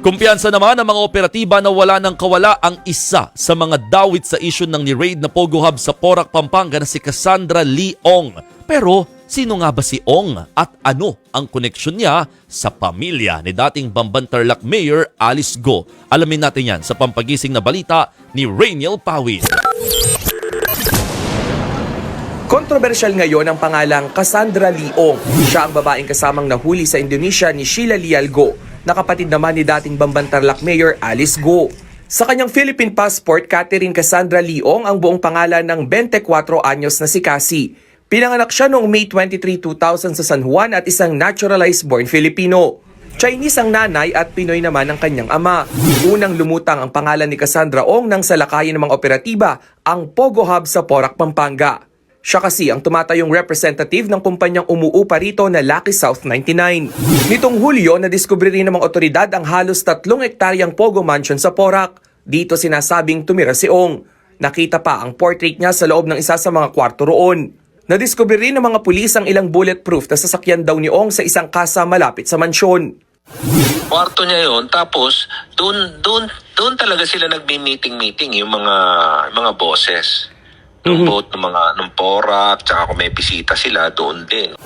Kumpiyansa naman ng mga operatiba na wala ng kawala ang isa sa mga dawit sa issue ng ni-raid na Pogo Hub sa Porac, Pampanga na si Cassandra Lee Ong. Pero sino nga ba si Ong at ano ang koneksyon niya sa pamilya ni dating Bambantarlac Mayor Alice Go? Alamin natin yan sa pampagising na balita ni Rainiel Pawid. Kontrobersyal ngayon ang pangalang Cassandra Leong. Siya ang babaeng kasamang nahuli sa Indonesia ni Sheila Lialgo, na kapatid naman ni dating Bambantarlac Mayor Alice Go. Sa kanyang Philippine passport, Catherine Cassandra Leong ang buong pangalan ng 24 anyos na si Cassie. Pinanganak siya noong May 23, 2000 sa San Juan at isang naturalized born Filipino. Chinese ang nanay at Pinoy naman ang kanyang ama. Unang lumutang ang pangalan ni Cassandra Ong nang salakayin ng mga operatiba ang Pogo Hub sa Porac, Pampanga. Siya kasi ang tumatayong representative ng kumpanyang umuupa rito na Lucky South 99. Nitong Hulyo, nadiskubre rin ng mga otoridad ang halos tatlong ektaryang Pogo Mansion sa Porac. Dito sinasabing tumira si Ong. Nakita pa ang portrait niya sa loob ng isa sa mga kwarto roon. Nadiskubre rin ng mga pulis ang ilang bulletproof na sasakyan daw ni Ong sa isang kasa malapit sa mansyon. kwarto niya yon tapos doon doon doon talaga sila nagmi-meeting-meeting yung mga mga bosses ng both ng mga ng Porac tsaka kung may bisita sila doon din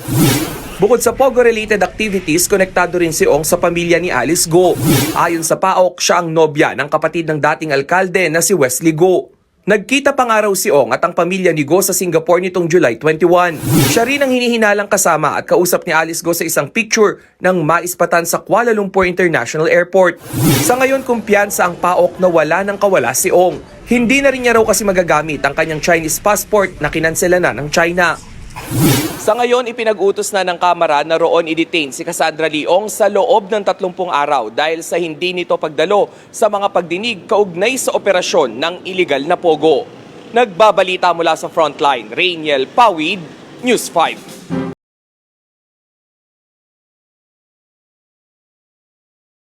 Bukod sa Pogo-related activities, konektado rin si Ong sa pamilya ni Alice Go. Ayon sa PAOK, siya ang nobya ng kapatid ng dating alkalde na si Wesley Go. Nagkita pa nga raw si Ong at ang pamilya ni Go sa Singapore nitong July 21. Siya rin ang hinihinalang kasama at kausap ni Alice Go sa isang picture ng maispatan sa Kuala Lumpur International Airport. Sa ngayon, kumpiyansa ang PAOK na wala ng kawala si Ong. Hindi na rin niya raw kasi magagamit ang kanyang Chinese passport na kinansela na ng China. Sa ngayon, ipinag-utos na ng Kamara na roon i-detain si Cassandra Leong sa loob ng 30 araw dahil sa hindi nito pagdalo sa mga pagdinig kaugnay sa operasyon ng iligal na pogo. Nagbabalita mula sa frontline, Rainiel Pawid, News 5.